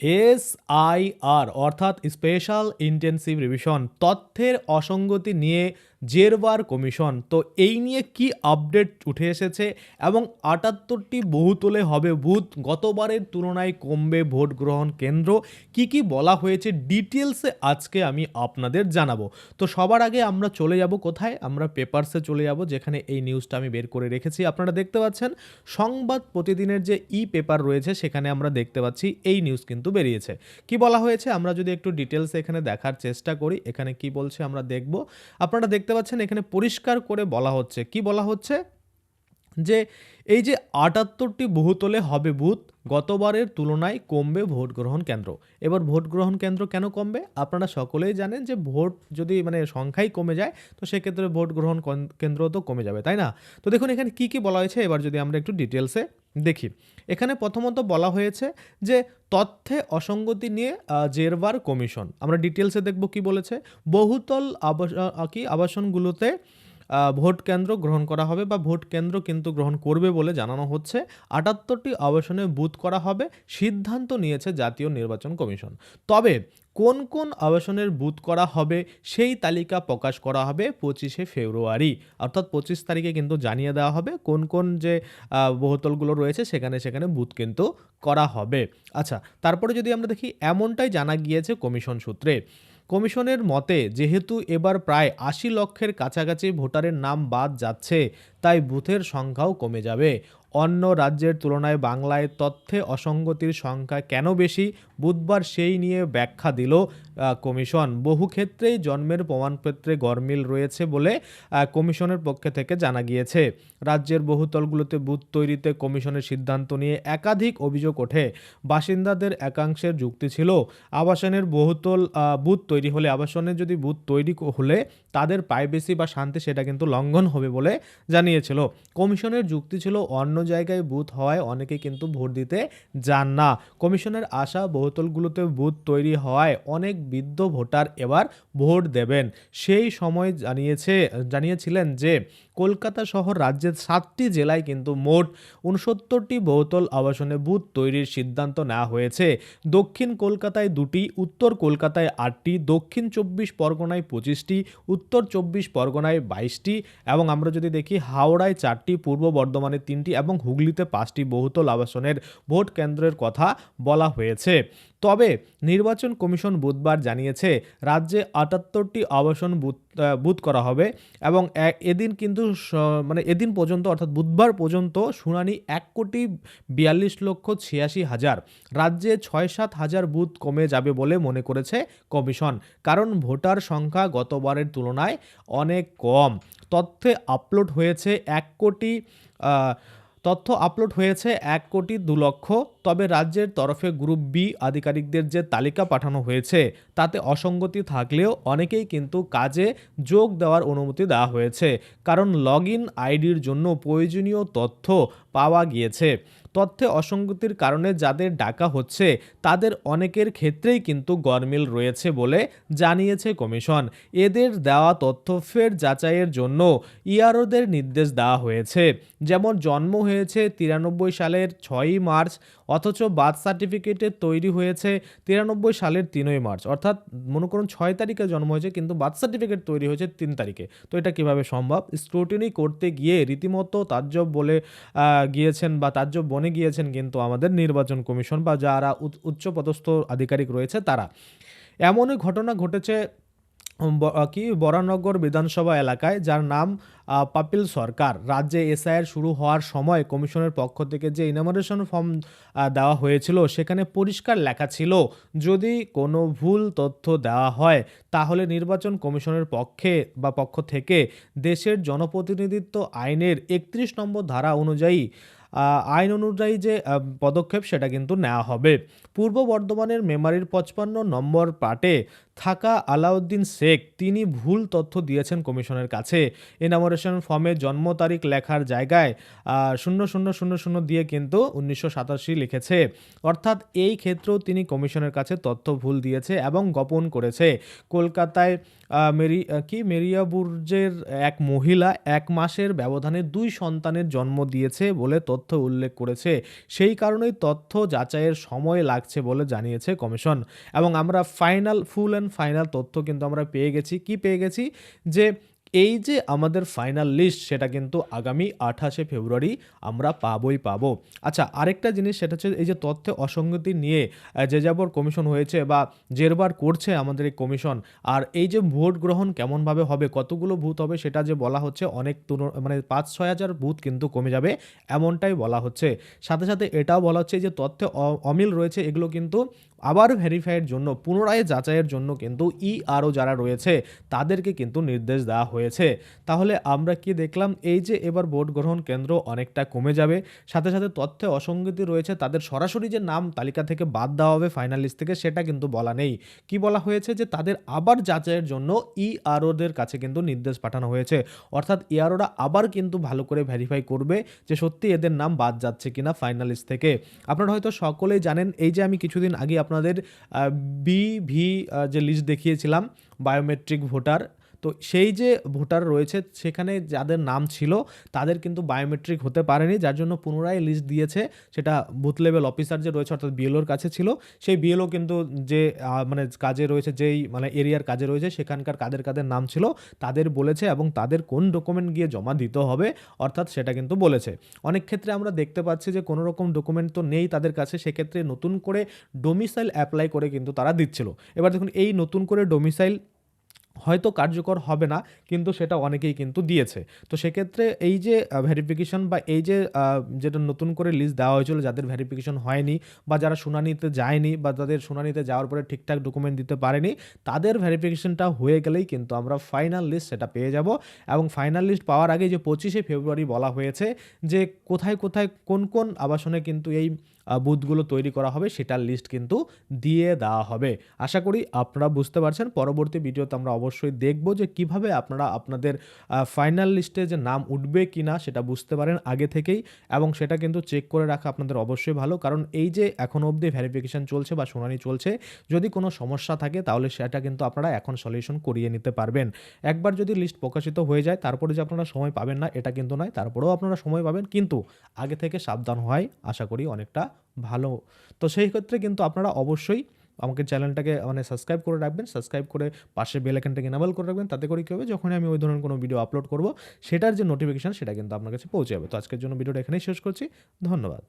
SIR অর্থাৎ special intensive revision তথ্যের অসঙ্গতি নিয়ে জেরবার কমিশন। তো এই নিয়ে কি আপডেট উঠে এসেছে এবং আটাত্তরটি বহুতলে হবে বুথ, গতবারের তুলনায় কমবে ভোট গ্রহণ কেন্দ্র। কি কি বলা হয়েছে ডিটেলসে আজকে আমি আপনাদের জানাব। তো সবার আগে আমরা চলে যাব কোথায়? আমরা পেপারসে চলে যাব যেখানে এই নিউজটা আমি বের করে রেখেছি। আপনারা দেখতে পাচ্ছেন সংবাদ প্রতিদিনের যে ই পেপার রয়েছে সেখানে আমরা দেখতে পাচ্ছি এই নিউজ কিন্তু বেরিয়েছে। কি বলা হয়েছে? আমরা যদি একটু ডিটেলস এখানে দেখার চেষ্টা করি। এখানে কি বলছে আমরা দেখব। আপনারা দেখতে পাচ্ছেন এখানে পরিষ্কার করে বলা হচ্ছে। কি বলা হচ্ছে? যে এই যে আটাত্তরটি বহুতলে হবে বুথ, গতবারের তুলনায় কমবে ভোট গ্রহণ কেন্দ্র। এবার ভোট গ্রহণ কেন্দ্র কেন কমবে? আপনারা সকলেই জানেন যে ভোট যদি মানে সংখ্যাই কমে যায়, তো সেক্ষেত্রে ভোট গ্রহণ কেন্দ্র তো কমে যাবে, তাই না? তো দেখুন, এখানে কি কি বলা হয়েছে? এবার যদি আমরা একটু ডিটেলসে দেখি। এখানে প্রথমত বলা হয়েছে যে তথ্যে অসঙ্গতি নিয়ে জেরবার কমিশন। আমরা ডিটেলসে দেখব কি বলেছে। বহুতল আবাস কি? আবাসনগুলোতে ভোট কেন্দ্র গ্রহণ করা হবে বা ভোট কেন্দ্র কিন্তু গ্রহণ করবে বলে জানানো হচ্ছে। আটাত্তরটি আবাসনে বুথ করা হবে, সিদ্ধান্ত নিয়েছে জাতীয় নির্বাচন কমিশন। তবে কোন কোন আবাসনের বুথ করা হবে সেই তালিকা প্রকাশ করা হবে পঁচিশে ফেব্রুয়ারি। অর্থাৎ পঁচিশ তারিখে কিন্তু জানিয়ে দেওয়া হবে কোন কোন যে বহুতলগুলো রয়েছে সেখানে সেখানে বুথ কিন্তু করা হবে। আচ্ছা তারপরে যদি আমরা দেখি এমনটাই জানা গিয়েছে কমিশন সূত্রে। কমিশনের মতে, যেহেতু এবার প্রায় আশি লক্ষের কাছাকাছি ভোটারের নাম বাদ যাচ্ছে, তাই বুথের সংখ্যাও কমে যাবে। অন্য রাজ্যের তুলনায় বাংলায় তথ্যে অসঙ্গতির সংখ্যা কেন বেশি? বুধবার সেই নিয়ে ব্যাখ্যা দিল কমিশন। বহু ক্ষেত্রেই জন্মের প্রমাণপত্রে গরমিল রয়েছে বলে কমিশনের পক্ষে থেকে জানা গিয়েছে। রাজ্যের বহুতলগুলোতে বুথ তৈরিতে কমিশনের সিদ্ধান্ত নিয়ে একাধিক অভিযোগ ওঠে। বাসিন্দাদের একাংশের যুক্তি ছিল, আবাসনের বহুতল বুথ তৈরি হলে আবাসনের যদি বুথ তৈরি হলে তাদের প্রাইভেসি বা শান্তি সেটা কিন্তু লঙ্ঘন হবে বলে জানিয়েছিল। কমিশনের যুক্তি ছিল, অন্য জায়গায় বুথ হওয়ায় অনেকে কিন্তু ভোট দিতে যান না। কমিশনের আশা, বহুতলগুলোতে বুথ তৈরি হওয়ায় অনেক বৃদ্ধ ভোটার এবার ভোট দেবেন। সেই সময় জানিয়েছে, জানিয়েছিলেন যে কলকাতা সহ রাজ্যের সাতটি জেলায় কিন্তু মোট উনসত্তরটি বহুতল আবাসনে বুথ তৈরির সিদ্ধান্ত নেওয়া হয়েছে। দক্ষিণ কলকাতায় দুটি, উত্তর কলকাতায় আটটি, দক্ষিণ চব্বিশ পরগনায় পঁচিশটি, উত্তর চব্বিশ পরগনায় বাইশটি এবং আমরা যদি দেখি হাওড়ায় চারটি, পূর্ব বর্ধমানে তিনটি এবং হুগলিতে পাঁচটি বহুতল আবাসনের ভোট কেন্দ্রের কথা বলা হয়েছে। তবে নির্বাচন কমিশন বুধবার জানিয়েছে, রাজ্যে আটাত্তরটি আবাসন বুথ বুথ করা হবে এবং এদিন কিন্তু মানে এদিন পর্যন্ত, অর্থাৎ বুধবার পর্যন্ত শুনানি এক কোটি বিয়াল্লিশ লক্ষ ছিয়াশি হাজার। রাজ্যে ছয় সাত হাজার বুথ কমে যাবে বলে মনে করেছে কমিশন। কারণ ভোটার সংখ্যা গতবারের তুলনায় অনেক কম। তথ্যে আপলোড হয়েছে এক কোটি তথ্য আপলোড হয়েছে এক কোটি দু লক্ষ তবে রাজ্যের তরফে গ্রুপ বি আধিকারিকদের যে তালিকা পাঠানো হয়েছে, তাতে অসঙ্গতি থাকলেও অনেকেই কিন্তু কাজে যোগ দেওয়ার অনুমতি দেওয়া হয়েছে, কারণ লগ ইন আইডির জন্য প্রয়োজনীয় তথ্য পাওয়া গিয়েছে। তথ্যে অসঙ্গতির কারণে যাদের ডাকা হচ্ছে, তাদের অনেকের ক্ষেত্রেই কিন্তু গরমিল রয়েছে বলে জানিয়েছে কমিশন। এদের দেওয়া তথ্য ফের যাচাইয়ের জন্য ইয়ারোদের নির্দেশ দেওয়া হয়েছে। যেমন জন্ম হয়েছে তিরানব্বই সালের ছয়ই মার্চ অথচ বার্থ সার্টিফিকেটে তৈরি হয়েছে তিরানব্বই সালের তিনই মার্চ। অর্থাৎ মনে করুন ছয় তারিখে জন্ম হয়েছে, কিন্তু বার্থ সার্টিফিকেট তৈরি হয়েছে তিন তারিখে। তো এটা কীভাবে সম্ভব? স্ক্রুটিনি করতে গিয়ে রীতিমতো তাজ্জব বলে গিয়েছেন বা তাজ্জব বনে গিয়েছেন কিন্তু আমাদের নির্বাচন কমিশন বা যারা উচ্চ- উচ্চপদস্থ আধিকারিক রয়েছে তারা। এমনই ঘটনা ঘটেছে কি? বরানগর বিধানসভা এলাকায়, যার নাম পাপিল সরকার। রাজ্যে এসআইআর শুরু হওয়ার সময় কমিশনের পক্ষ থেকে যে ইনামারেশন ফর্ম দেওয়া হয়েছিল, সেখানে পরিষ্কার লেখা ছিল, যদি কোনো ভুল তথ্য দেওয়া হয়, তাহলে নির্বাচন কমিশনের পক্ষে বা পক্ষ থেকে দেশের জনপ্রতিনিধিত্ব আইনের একত্রিশ নম্বর ধারা অনুযায়ী আইন অনুযায়ী যে পদক্ষেপ, সেটা কিন্তু নেওয়া হবে। পূর্ব বর্ধমানের মেমারির পঁচপান্ন নম্বর পাটে থাকা আলাউদ্দিন শেখ, তিনি ভুল তথ্য দিয়েছেন কমিশনের কাছে। এনামোরেশন ফর্মে জন্ম তারিখ লেখার জায়গায় শূন্য শূন্য শূন্য শূন্য দিয়ে কিন্তু উনিশশো সাতাশি লিখেছে। অর্থাৎ এই ক্ষেত্রেও তিনি কমিশনের কাছে তথ্য ভুল দিয়েছে এবং গোপন করেছে। কলকাতায় মেরি কি? মেরিয়াবুর্জের এক মহিলা এক মাসের ব্যবধানে দুই সন্তানের জন্ম দিয়েছে বলে তথ্য উল্লেখ করেছে। সেই কারণেই তথ্য যাচাইয়ের সময় লাগছে বলে জানিয়েছে কমিশন। এবং আমরা ফাইনাল, ফুল অ্যান্ড ফাইনাল তথ্য কিন্তু আমরা পেয়ে গেছি। কি পেয়ে গেছি? যে এই যে আমাদের ফাইনাল লিস্ট সেটা কিন্তু আগামী আঠাশে ফেব্রুয়ারি আমরা পাবই, পাবো। আচ্ছা আরেকটা জিনিস সেটা হচ্ছে এই যে তথ্যে অসঙ্গতি নিয়ে যে যাবর কমিশন হয়েছে বা জেরবার করছে আমাদের এই কমিশন আর এই যে ভোট গ্রহণ কেমনভাবে হবে, কতগুলো বুথ হবে সেটা যে বলা হচ্ছে অনেক মানে পাঁচ, ছয় হাজার বুথ কিন্তু কমে যাবে এমনটাই বলা হচ্ছে। সাথে সাথে এটাও বলা হচ্ছে যে তথ্যে অমিল রয়েছে, এগুলো কিন্তু আবার ভেরিফাইয়ের জন্য, পুনরায় যাচাইয়ের জন্য কিন্তু ই আরও যারা রয়েছে, তাদেরকে কিন্তু নির্দেশ দেওয়া হয়েছে। তাহলে আমরা কি দেখলাম? এই যে এবার ভোট গ্রহণ কেন্দ্র অনেকটা কমে যাবে, সাথে সাথে তথ্যে অসঙ্গতি রয়েছে, তাদের সরাসরি যে নাম তালিকা থেকে বাদ দেওয়া হবে ফাইনাল লিস্ট থেকে, সেটা কিন্তু বলা নেই। কি বলা হয়েছে? যে তাদের আবার যাচাইয়ের জন্য ই আরওদের কাছে কিন্তু নির্দেশ পাঠানো হয়েছে। অর্থাৎ ইআরওরা আবার কিন্তু ভালো করে ভেরিফাই করবে যে সত্যি এদের নাম বাদ যাচ্ছে কিনা ফাইনাল লিস্ট থেকে। আপনারা হয়তো সকলেই জানেন, এই যে আমি কিছুদিন আগে আপনাদের বি ভি যে লিস্ট দেখিয়েছিলাম বায়োমেট্রিক ভোটার তো সেই যে ভোটার রয়েছে, সেখানে যাদের নাম ছিল, তাদের কিন্তু বায়োমেট্রিক হতে পারেনি, যার জন্য পুনরায় লিস্ট দিয়েছে সেটা বুথ লেভেল অফিসার যে রয়েছে, অর্থাৎ বিএলওর কাছে ছিল। সেই বিএলও কিন্তু যে মানে কাজে রয়েছে, যেই মানে এরিয়ার কাজে রয়েছে, সেখানকার কাদের কাদের নাম ছিল, তাদের বলেছে এবং তাদের কোন ডকুমেন্ট গিয়ে জমা দিতে হবে, অর্থাৎ সেটা কিন্তু বলেছে। অনেক ক্ষেত্রে আমরা দেখতে পাচ্ছি যে কোনো রকম ডকুমেন্ট তো নেই তাদের কাছে, সেক্ষেত্রে নতুন করে ডোমিসাইল অ্যাপ্লাই করে কিন্তু তারা দিচ্ছিল। এবার দেখুন, এই নতুন করে ডোমিসাইল হয়তো কার্যকর হবে না, কিন্তু সেটা অনেকেই কিন্তু দিয়েছে। তো সেক্ষেত্রে এই যে ভেরিফিকেশন বা এই যে যেটা নতুন করে লিস্ট দেওয়া হয়েছিল যাদের ভেরিফিকেশন হয়নি বা যারা শুনানিতে যায়নি বা তাদের শুনানিতে যাওয়ার পরে ঠিকঠাক ডকুমেন্ট দিতে পারেনি, তাদের ভেরিফিকেশনটা হয়ে গেলেই কিন্তু আমরা ফাইনাল লিস্ট সেটা পেয়ে যাব এবং ফাইনাল লিস্ট পাওয়ার আগে যে পঁচিশে ফেব্রুয়ারি বলা হয়েছে যে কোথায় কোথায় কোন কোন আবাসনে কিন্তু এই বুথগুলো তৈরি করা হবে, সেটার লিস্ট কিন্তু দিয়ে দেওয়া হবে। আশা করি আপনারা বুঝতে পারছেন। পরবর্তী ভিডিওতে আমরা অবশ্যই দেখব যে কীভাবে আপনারা আপনাদের ফাইনাল লিস্টে যে নাম উঠবে কি না সেটা বুঝতে পারেন আগে থেকেই এবং সেটা কিন্তু চেক করে রাখা আপনাদের অবশ্যই ভালো। কারণ এই যে এখন অবধি ভেরিফিকেশন চলছে বা শুনানি চলছে, যদি কোনো সমস্যা থাকে তাহলে সেটা কিন্তু আপনারা এখন সলিউশন করিয়ে নিতে পারবেন। একবার যদি লিস্ট প্রকাশিত হয়ে যায়, তারপরে যে আপনারা সময় পাবেন না, এটা কিন্তু নয়, তারপরেও আপনারা সময় পাবেন। কিন্তু আগে থেকে সাবধান হওয়াই আশা করি অনেকটা ভালো। তো সেই ক্ষেত্রে কিন্তু আপনারা অবশ্যই আমাকে চ্যানেলটাকে মানে সাবস্ক্রাইব করে রাখবেন, সাবস্ক্রাইব করে পাশে বেল আইকনটাকে এনাবেল করে রাখবেন, তাতে করে কী হবে? যখনই আমি ওই ধরনের কোনো ভিডিও আপলোড করব, সেটার যে নোটিফিকেশান সেটা কিন্তু আপনার কাছে পৌঁছে যাবে। তো আজকের জন্য ভিডিওটা এখানেই শেষ করছি। ধন্যবাদ।